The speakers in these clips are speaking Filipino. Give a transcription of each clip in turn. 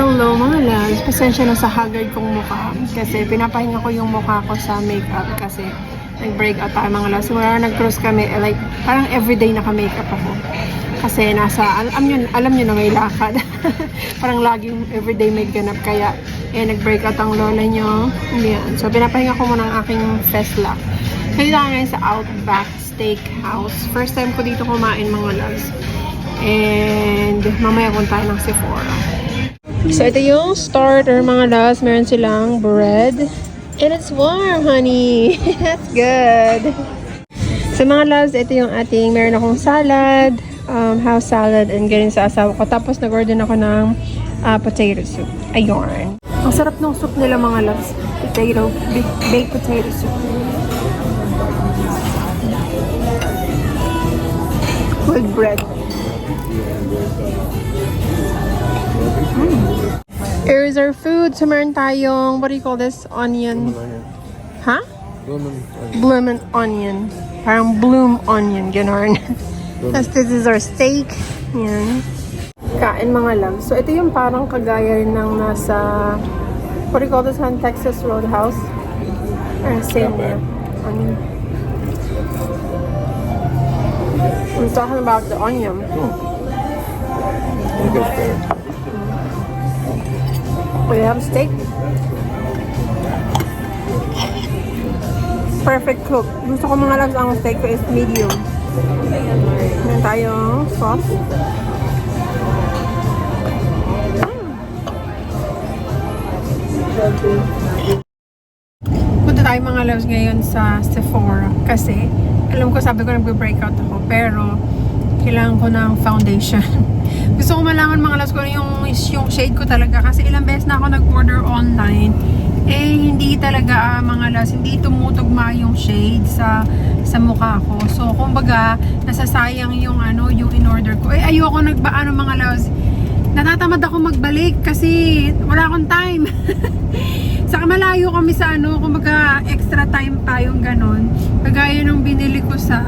Hello mga loves, pasensya na sa haggard kong mukha kasi pinapahinga ko yung mukha ko sa makeup kasi nag-breakout tayo mga loves. Wala nag-cross kami, eh, like parang everyday naka-makeup ako. Kasi nasa, al- alam nyo, alam nyo na may lakad. parang laging everyday may ganap kaya eh nag-breakout ang lola nyo. Yan. So pinapahinga ko muna ang aking Tesla. Kaya tayo ngayon sa Outback Steakhouse. First time ko dito kumain mga loves. And mamaya punta tayo ng Sephora. So, ito yung starter, mga loves. Meron silang bread. And it's warm, honey. That's good. So, mga loves, ito yung ating, meron akong salad, um, house salad, and ganun sa asawa ko. Tapos, nag-order ako ng ah, potato soup. Ayun. Ang sarap ng soup nila, mga loves. Potato, baked potato soup. With bread. Here's our food. So, meron tayong, what do you call this? Onion. Ha? Bloom and onion. Parang bloom onion, ganon. Tapos this is our steak. Yan. Kain mga loves. So, ito yung parang kagaya rin ng nasa, what do you call this one? Texas Roadhouse? Or same yeah. Onion. I'm talking about the onion. Better. We have steak. Perfect cook. Gusto ko mga loves ang steak ko is medium. Meron tayong sauce. Punta tayo mga loves ngayon sa Sephora kasi alam ko sabi ko nagbe-breakout ako pero kailangan ko ng foundation. Gusto ko malaman mga loves ko ano yung, yung shade ko talaga kasi ilang beses na ako nag-order online eh hindi talaga ah, mga loves hindi tumutugma yung shade sa sa mukha ko. So kumbaga nasasayang yung ano yung in-order ko. Eh ayoko nagbaano mga loves natatamad ako magbalik kasi wala akong time. Saka malayo kami sa ano, kumbaga extra time tayong ganon. Kagaya nung binili ko sa,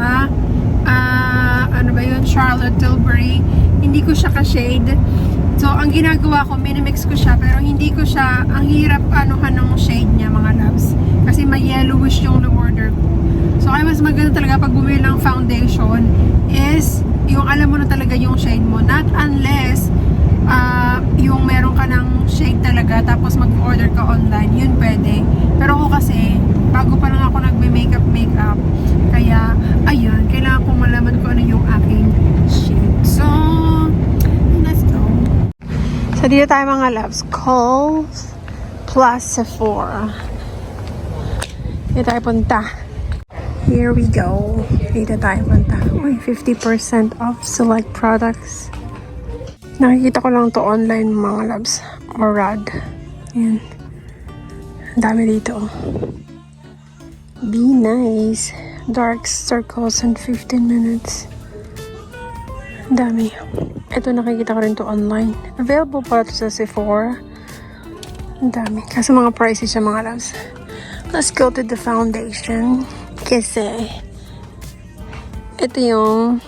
ah, ano ba yun, Charlotte Tilbury. Hindi ko siya ka-shade. So, ang ginagawa ko, minimix ko siya, pero hindi ko siya, ang hirap anuhan ng shade niya, mga loves. Kasi may yellowish yung na-order ko. So, kaya mas maganda talaga pag bumili ng foundation is, yung alam mo na talaga yung shade mo. Not unless, ah, yung meron ka ng shade talaga tapos mag-order ka online, yun pwede. Pero ako kasi, bago pa lang ako nagbe-makeup makeup, kaya ayun, kailangan kong malaman kung ano yung aking shade. So, let's go. So, dito tayo mga loves. Kohl's plus Sephora. Dito tayo punta. Here we go. Dito tayo punta. Uy, 50% off select products. Nakikita ko lang to online mga labs. Orad. Yan. Ang dami dito. Be nice. Dark circles in 15 minutes. Ang dami. Ito nakikita ko rin to online. Available pala to sa Sephora. Ang dami. Kasi mga pricey siya mga labs. Let's go to the foundation. Kasi ito yung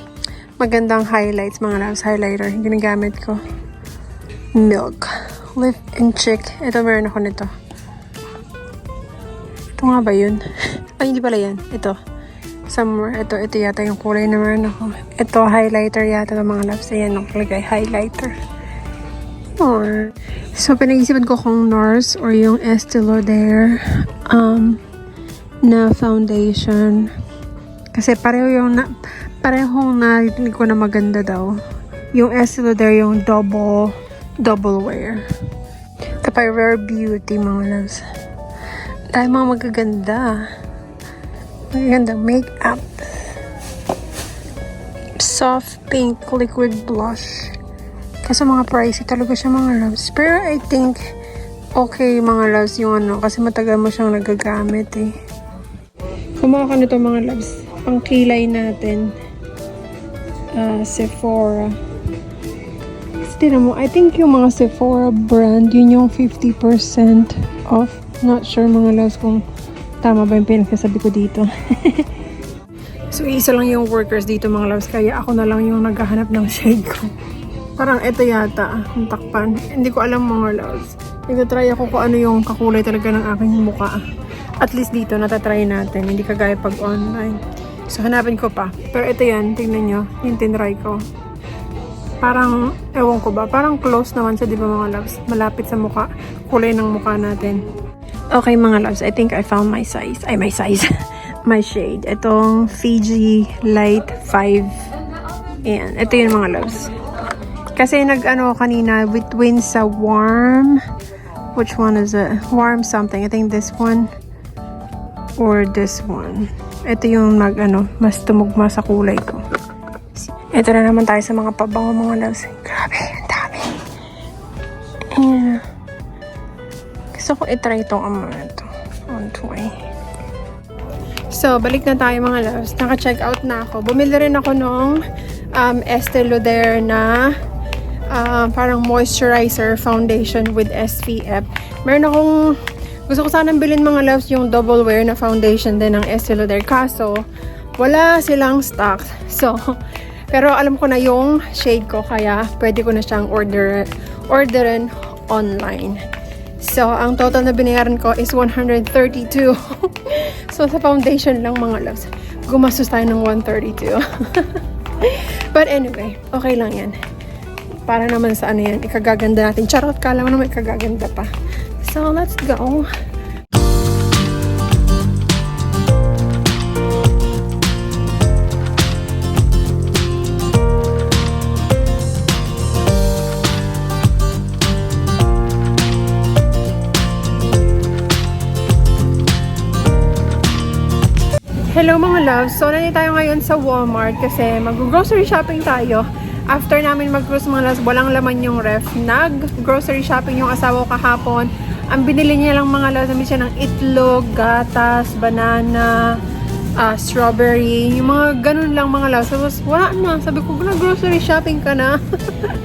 magandang highlights mga loves highlighter ginagamit ko milk lift and chick ito meron ako nito ito nga ba yun ay hindi pala yan ito somewhere ito ito yata yung kulay na meron ako ito highlighter yata ng mga loves ayan nakalagay highlighter or so pinag-isipan ko kung NARS or yung Estee Lauder um, na foundation kasi pareho yung na, parehong narinig ko na maganda daw. Yung Estee Lauder yung double double wear. Yung Rare Beauty mga loves. Dahil mga magaganda. Magaganda makeup. Soft pink liquid blush. Kasi mga pricey talaga siya mga loves. Pero I think okay mga loves yung ano kasi matagal mo siyang nagagamit eh. Kumuha ka nito mga loves. Pang kilay natin. Ah, Sephora. Tinan mo, I think yung mga Sephora brand, yun yung 50% off. Not sure mga loves kung tama ba yung pinagsasabi ko dito. so, isa lang yung workers dito mga loves, kaya ako na lang yung naghahanap ng shade ko. Parang ito yata, ang takpan. Hindi ko alam mga loves. Nagtatry ako kung ano yung kakulay talaga ng aking mukha. At least dito, natatry natin. Hindi kagaya pag online. So, hanapin ko pa. Pero ito yan, tingnan nyo. Yung tinry ko. Parang, ewan ko ba, parang close naman siya, di ba mga loves? Malapit sa mukha. Kulay ng mukha natin. Okay mga loves, I think I found my size. Ay, my size. my shade. Itong Fiji Light 5. Ayan, ito yun mga loves. Kasi nag-ano kanina, between sa warm, which one is it? Warm something. I think this one or this one. Ito yung nag ano, mas tumugma sa kulay ko. Ito na naman tayo sa mga pabango mga loves. Grabe, ang dami. Ayan. Gusto ko itry itong ito. On toy. So, balik na tayo mga loves. Naka-check out na ako. Bumili rin ako nung um, Estee Lauder na ah, parang moisturizer foundation with SPF. Meron akong gusto ko sanang bilhin mga loves yung double wear na foundation din ng Estee Lauder. Kaso, wala silang stock. So, pero alam ko na yung shade ko kaya pwede ko na siyang order orderin online. So, ang total na binayaran ko is 132. so, sa foundation lang mga loves, gumastos tayo ng 132. But anyway, okay lang yan. Para naman sa ano yan, ikagaganda natin. Charot, kala mo naman ikagaganda pa. So, let's go. Hello mga loves! So, nandito tayo ngayon sa Walmart kasi mag-grocery shopping tayo. After namin mag-cruise mga loves, walang laman yung ref. Nag-grocery shopping yung asawa ko kahapon. Ang binili niya lang mga loves, namin siya ng itlog, gatas, banana, ah, strawberry, yung mga ganun lang mga loves. Tapos wala na. Sabi ko, grocery shopping ka na.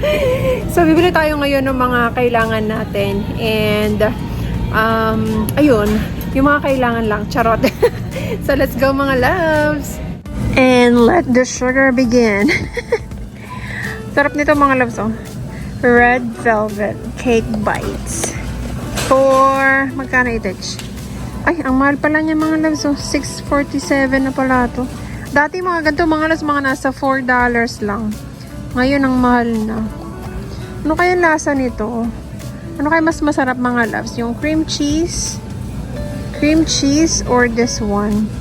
so, bibili tayo ngayon ng mga kailangan natin. And, um, ayun, yung mga kailangan lang. Charot. so, let's go mga loves. And let the sugar begin. Sarap nito mga loves, oh. Red Velvet Cake Bites. For, magkano ito? Ay, ang mahal pala niya mga loves, oh. 6.47 na pala to. Dati mga ganito mga loves, mga nasa $4 lang. Ngayon, ang mahal na. Ano kaya lasa nito? Ano kaya mas masarap mga loves? Yung cream cheese? Cream cheese or this one?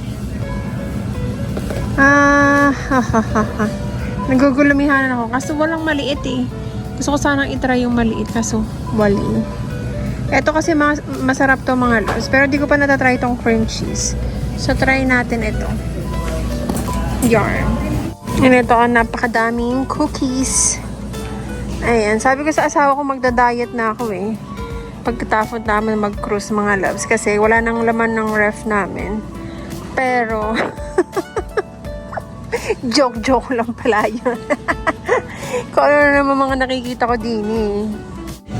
Ah, ha ha ha ha. Nagugulumihan ako kaso walang maliit eh. Gusto ko sanang itry yung maliit kaso wali. Ito kasi mas masarap to mga loves. Pero di ko pa natatry itong cream cheese. So try natin ito. Yarn. And ito ang napakadaming cookies. Ayan. Sabi ko sa asawa ko magda-diet na ako eh. Pagkatapos namin mag-cruise mga loves. Kasi wala nang laman ng ref namin. Pero, joke-joke lang pala yun. Kung ano na naman mga nakikita ko din eh.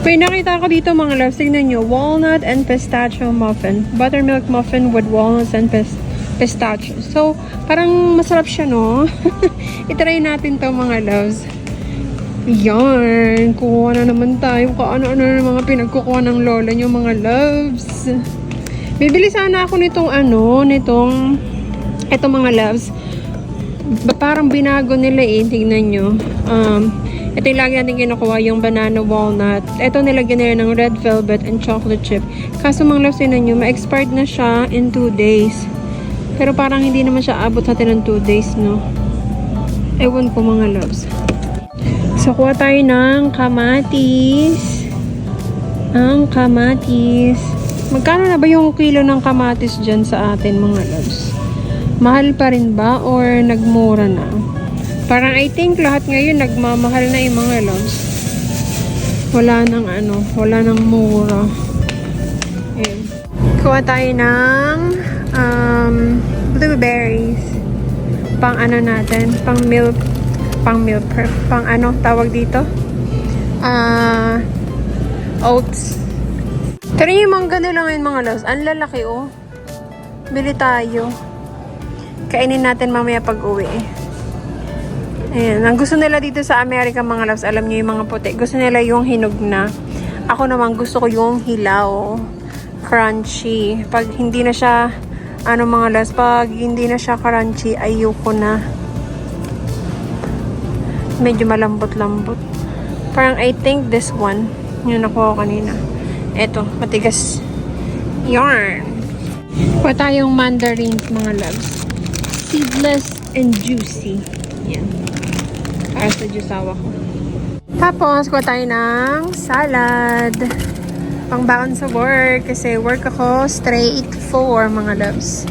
May nakita ko dito mga loves. Tingnan nyo. Walnut and pistachio muffin. Buttermilk muffin with walnuts and pis- pistachio. So, parang masarap siya, no? Itry natin to mga loves. Yan. Kuha na naman tayo. Kung ano-ano na mga pinagkukuha ng lola nyo mga loves. Bibili sana ako nitong ano, nitong, eto mga loves. Ba, parang binago nila eh. Tingnan nyo. Um, ito yung lagi natin kinukuha, yung banana walnut. Ito nilagyan nila ng red velvet and chocolate chip. Kaso mga loves, tingnan nyo, ma-expired na siya in 2 days. Pero parang hindi naman siya abot sa atin ng 2 days, no? Ewan ko mga loves. So, kuha tayo ng kamatis. Ang kamatis. Magkano na ba yung kilo ng kamatis dyan sa atin, mga loves? Mahal pa rin ba? Or nagmura na? Parang I think lahat ngayon nagmamahal na yung mga loves. Wala nang ano, wala nang mura. Ayan. Kuha tayo ng um, blueberries. Pang ano natin, pang milk pang milk prep. Pang ano tawag dito? Ah, oats. Pero yung mangga nila ngayon mga loves, ang lalaki oh. Bili tayo. Kainin natin mamaya pag uwi. Ayan. Ang gusto nila dito sa America, mga loves, alam niyo yung mga puti. Gusto nila yung hinog na. Ako naman, gusto ko yung hilaw. Crunchy. Pag hindi na siya, ano mga loves, pag hindi na siya crunchy, ayoko na. Medyo malambot-lambot. Parang I think this one, yung nakuha ko kanina. Eto, matigas. Yarn. Kuha tayong mandarins, mga loves. Seedless and juicy. Yan. Para sa jusawa ko. Tapos, kuha tayo ng salad. Pangbaon sa work. Kasi work ako straight for mga loves.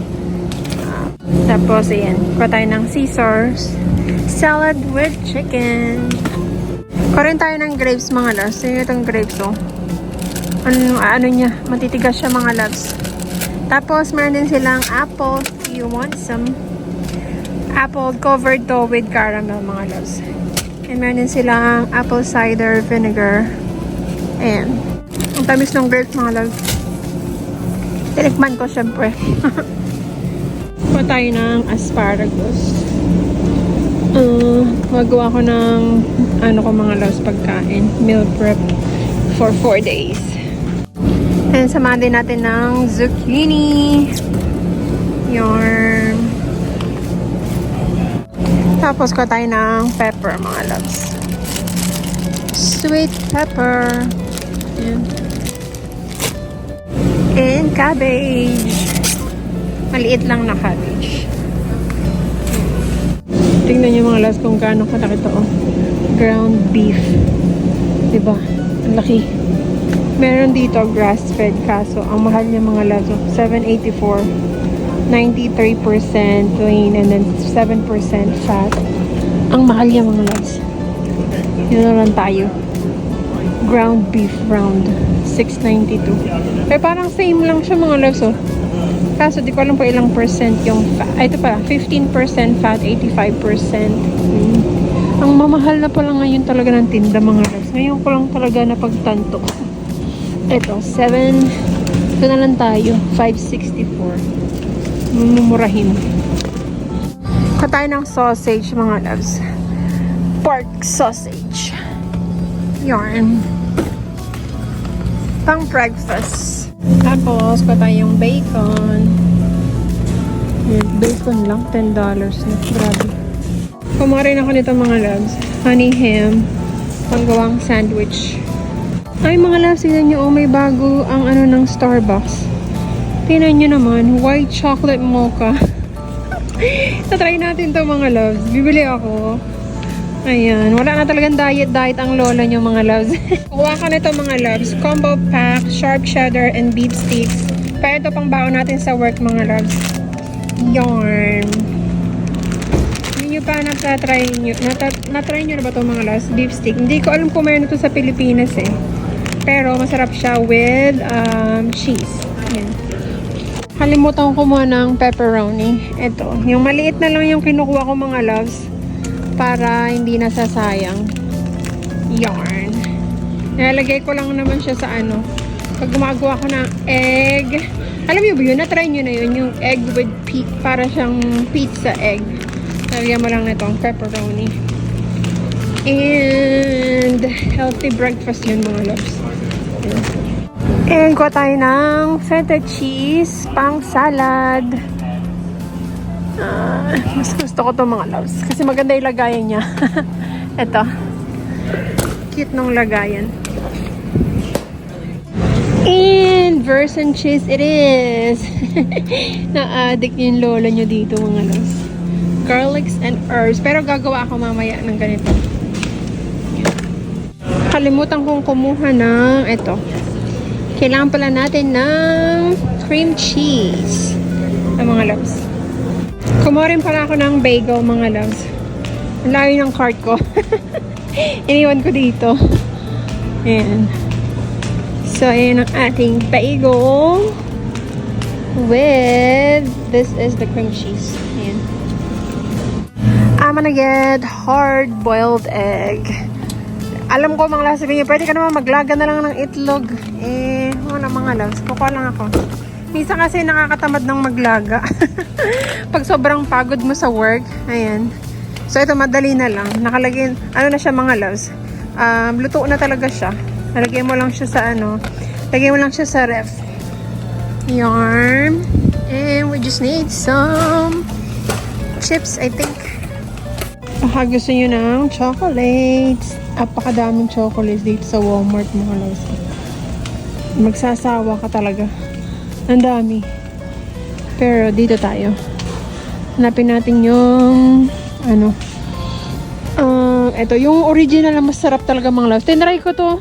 Ah, tapos, ayan. Kuha tayo ng Caesars. Salad with chicken. Kuha rin tayo ng grapes mga loves. Tingnan itong grapes, oh. Ano, ano niya? Matitigas siya mga loves. Tapos, meron din silang apple you want some apple covered to with caramel mga loves. And meron din silang apple cider vinegar. Ayan. Ang tamis ng grapes mga loves. Tinikman ko syempre. Kuha tayo ng asparagus. Uh, magawa ko ng ano ko mga loves pagkain. Meal prep for 4 days. And samahan din natin ng zucchini. Yarn. Tapos ko tayo ng pepper, mga loves. Sweet pepper. Ayan. And cabbage. Maliit lang na cabbage. Tingnan niyo mga loves kung gaano kalaki to. Oh. Ground beef. Diba? Ang laki. Meron dito grass-fed kaso ang mahal niya mga loves. oh, 784. 93% lean and then 7% fat. Ang mahal niya mga loves. Yun lang tayo. Ground beef round. 692. Pero parang same lang siya mga loves oh. Kaso di ko alam po ilang percent yung fat. Ay, ito pala. 15% fat, 85%. Mm. Ang mamahal na pala ngayon talaga ng tinda mga loves. Ngayon ko lang talaga napagtanto. Ito, 7. Ito na lang tayo. 564. Mumurahin. Katay ng sausage mga loves. Pork sausage. Yarn. Pang breakfast. Tapos, patay yung bacon. Yan, Bacon lang, $10 na. Grabe. Kumuha rin ako nito mga loves. Honey ham. Panggawang sandwich. Ay mga loves, tignan nyo, oh, may bago ang ano ng Starbucks. Tingnan nyo naman, white chocolate mocha. Tatry natin to mga loves. Bibili ako. Ayan. Wala na talagang diet-diet ang lola nyo mga loves. Kuha ka nito mga loves. Combo pack, sharp cheddar, and beef sticks. Pero ito pang baon natin sa work mga loves. Yarn. Hindi nyo pa natatry nyo. Nata, natry nyo na ba ito mga loves? Beef stick. Hindi ko alam kung meron ito sa Pilipinas eh. Pero masarap siya with um, cheese. Ayan. Kalimutan ko kumuha ng pepperoni. Ito. Yung maliit na lang yung kinukuha ko mga loves. Para hindi nasasayang. Yarn. Nilalagay ko lang naman siya sa ano. Pag gumagawa ko ng egg. Alam niyo ba yun? Na-try nyo na yun. Yung egg with pe- para siyang pizza egg. Lagyan mo lang na itong pepperoni. And healthy breakfast yun mga loves. And kuha tayo ng feta cheese, pang salad. Ah, mas gusto ko to mga loves. Kasi maganda yung lagayan niya. Ito. Cute nung lagayan. And version cheese it is. Na-addict yung lola nyo dito mga loves. Garlics and herbs. Pero gagawa ako mamaya ng ganito. Kalimutan kong kumuha ng ito. Kailangan pala natin ng cream cheese. Ang mga loves. Kumuha rin pala ako ng bagel, mga loves. Ang layo ng cart ko. Iniwan ko dito. Ayan. So, ayan ang ating bagel. With, this is the cream cheese. Ayan. I'm gonna get hard-boiled egg. Alam ko mga loves, sabihin niyo, pwede ka naman maglaga na lang ng itlog. Eh, wala mga loves. Kukuha lang ako. Minsan kasi nakakatamad ng maglaga. Pag sobrang pagod mo sa work, ayan. So, ito, madali na lang. Nakalagay, ano na siya mga loves? Um, luto na talaga siya. Nalagay mo lang siya sa ano, lagay mo lang siya sa ref. Yarn. And we just need some chips, I think. Baka gusto nyo ng chocolates. Apakadaming chocolates dito sa Walmart mga loves. Magsasawa ka talaga. Ang dami. Pero dito tayo. Hanapin natin yung ano. Ah, ito yung original na masarap talaga mga loves. Tinry ko to.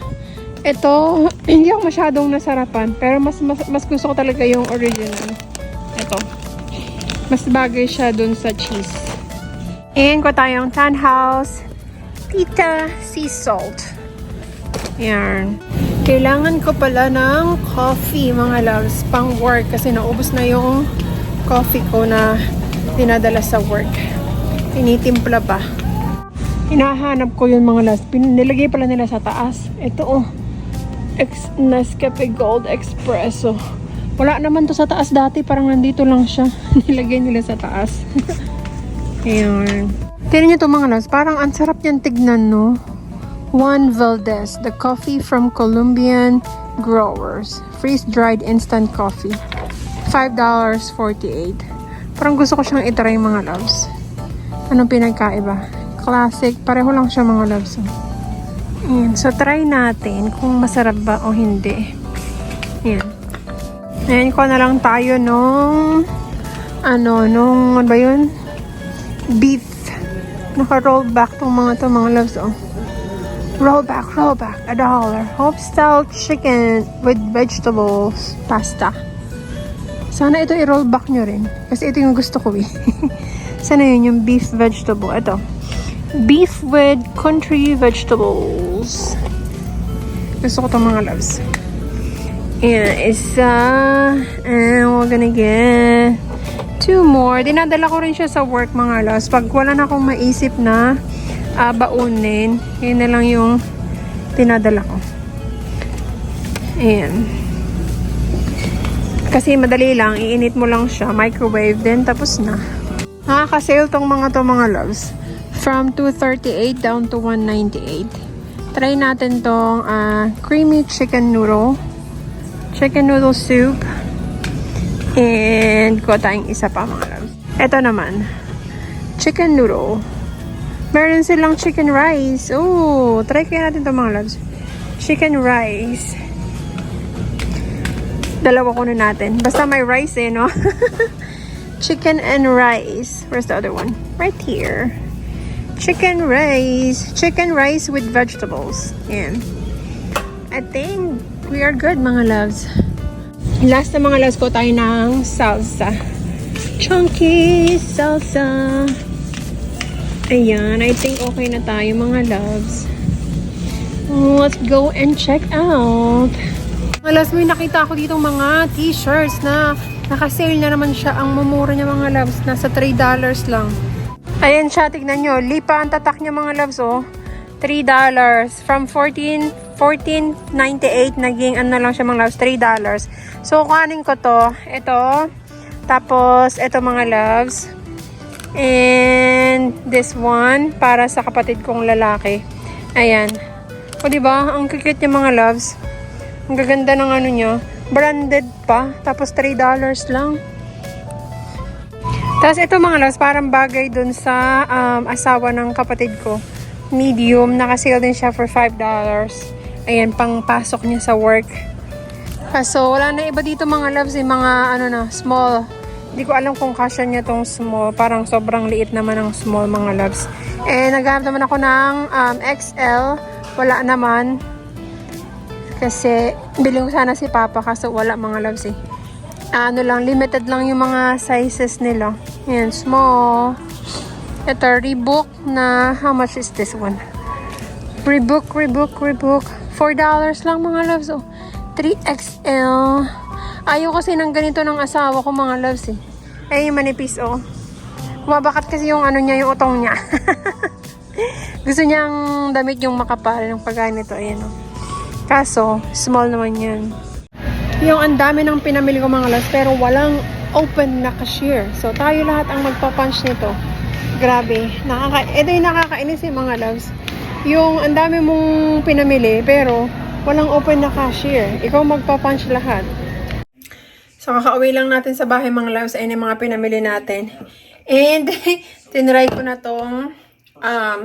Ito, hindi ako masyadong nasarapan. Pero mas, mas, mas gusto ko talaga yung original. Ito. Mas bagay siya dun sa cheese. And ko tayong Tan House Tita Sea Salt. Yan. Kailangan ko pala ng coffee, mga loves, pang work kasi naubos na yung coffee ko na dinadala sa work. Tinitimpla pa. Hinahanap ko yung mga loves. Nilagay pala nila sa taas. Ito oh. Nescafe Gold Espresso. Wala naman to sa taas dati. Parang nandito lang siya. Nilagay nila sa taas. Ayan. Tignan nyo to mga loves. Parang ang sarap niyan tignan, no? Juan Valdez, the coffee from Colombian growers. Freeze-dried instant coffee. $5.48. Parang gusto ko siyang itry mga loves. Anong pinagkaiba? Classic. Pareho lang siya mga loves. oh. Ayan. So, try natin kung masarap ba o hindi. Ayan. Ayan ko na lang tayo nung ano, nung ano ba yun? Beef. Naka-roll back tong mga to mga loves oh. Roll back, roll back, a dollar. Hope style chicken with vegetables pasta. Sana ito i-roll back nyo rin. Kasi ito yung gusto ko eh. Sana yun yung beef vegetable. Ito. Beef with country vegetables. Gusto ko itong mga loves. Yeah, isa. And we're gonna get two more. Dinadala ko rin siya sa work mga loves. Pag wala na akong maisip na ah, baunin, yun na lang yung dinadala ko. Ayan. Kasi madali lang, iinit mo lang siya, microwave, then tapos na. Nakaka-sale tong mga to mga loves. From 238 down to 198. Try natin tong ah, creamy chicken noodle. Chicken noodle soup. And kuha tayong isa pa mga loves. Ito naman. Chicken noodle. Meron silang chicken rice. Oh, try kaya natin to mga loves. Chicken rice. Dalawa ko na natin. Basta may rice eh, no? chicken and rice. Where's the other one? Right here. Chicken rice. Chicken rice with vegetables. Yan. I think we are good, mga loves. Last na mga loves ko tayo ng salsa. Chunky salsa. Ayan, I think okay na tayo mga loves. Let's go and check out. Loves, may nakita ako dito mga t-shirts na naka-sale na naman siya. Ang mumura niya mga loves, nasa $3 lang. Ayan siya, tignan nyo. Lipa ang tatak niya mga loves, oh. $3. From 14 14.98 naging ano lang siya mga loves, $3. So, kuhanin ko to. Ito. Tapos, ito mga loves. And this one para sa kapatid kong lalaki. Ayan. O di ba? Ang cute niya mga loves. Ang gaganda ng ano niya. Branded pa. Tapos $3 lang. Tapos ito mga loves, parang bagay dun sa um, asawa ng kapatid ko. Medium. Nakasale din siya for $5. Ayan, pang pasok niya sa work. Kaso wala na iba dito mga loves, eh, mga ano na, small. Hindi ko alam kung kasya niya tong small. Parang sobrang liit naman ang small mga loves. Eh, naghanap naman ako ng um, XL. Wala naman. Kasi, bili ko sana si Papa kaso wala mga loves eh. Ano lang, limited lang yung mga sizes nila. Yan, small. Ito, Reebok na, how much is this one? Reebok, Reebok, Reebok. $4 lang mga loves. Oh, 3XL. Ayaw kasi ng ganito ng asawa ko mga loves eh. Ay, yung manipis oh. Kumabakat kasi yung ano niya, yung utong niya. Gusto niyang damit yung makapal ng pagganito. Ayan oh. Kaso, small naman yan. Yung ang dami ng pinamili ko mga loves pero walang open na cashier. So, tayo lahat ang magpapunch nito. Grabe. Nakaka ito yung nakakainis yung mga loves. Yung ang dami mong pinamili pero walang open na cashier. Ikaw magpa-punch lahat. So, kakauwi lang natin sa bahay mga loves. Ayun yung mga pinamili natin. And, tinry ko na tong um,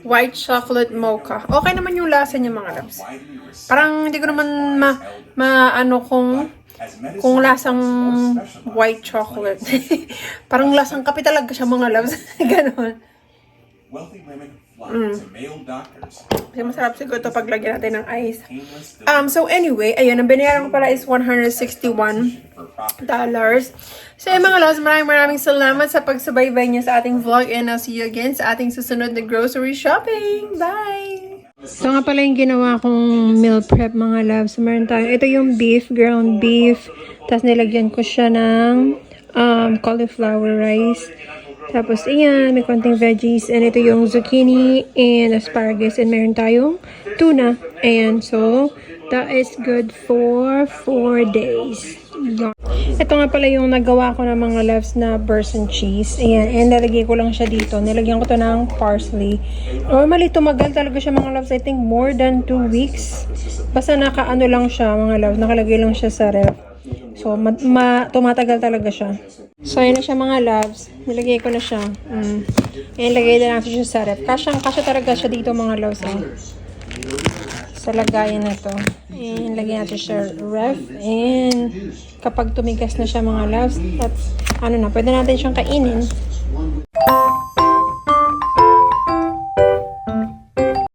white chocolate mocha. Okay naman yung lasa niya mga loves. Parang hindi ko naman ma, ma ano kung kung lasang white chocolate. Parang lasang kape talaga siya mga loves. Ganon. Wealthy women Mm. Kasi masarap siguro ito pag lagyan natin ng ice. Um, so anyway, ayun, ang binayaran ko pala is 161 for profit. dollars. So yun mga loves, maraming maraming salamat sa pagsubaybay niyo sa ating vlog and I'll see you again sa ating susunod na grocery shopping. Bye! Ito nga pala yung ginawa kong meal prep mga loves. Meron tayo, ito yung beef, ground beef. Tapos nilagyan ko siya ng um, cauliflower rice. Tapos iyan, may konting veggies. And ito yung zucchini and asparagus. And meron tayong tuna. And so, that is good for 4 days. Yun. Ito nga pala yung nagawa ko ng mga loves na burst and cheese. Ayan, and nalagay ko lang siya dito. Nilagyan ko to ng parsley. Normally, tumagal talaga siya mga loves. I think more than 2 weeks. Basta nakaano lang siya mga loves. Nakalagay lang siya sa ref. So, ma- ma- tumatagal talaga siya. So, yun na siya mga loves. Nilagay ko na siya. Mm. Ayan, lagay na natin siya sa ref. Kasyang, kasya talaga siya dito mga loves. Eh sa lagayan na to. And lagyan natin siya ref. And kapag tumigas na siya mga loves, that's, ano na, pwede natin siyang kainin.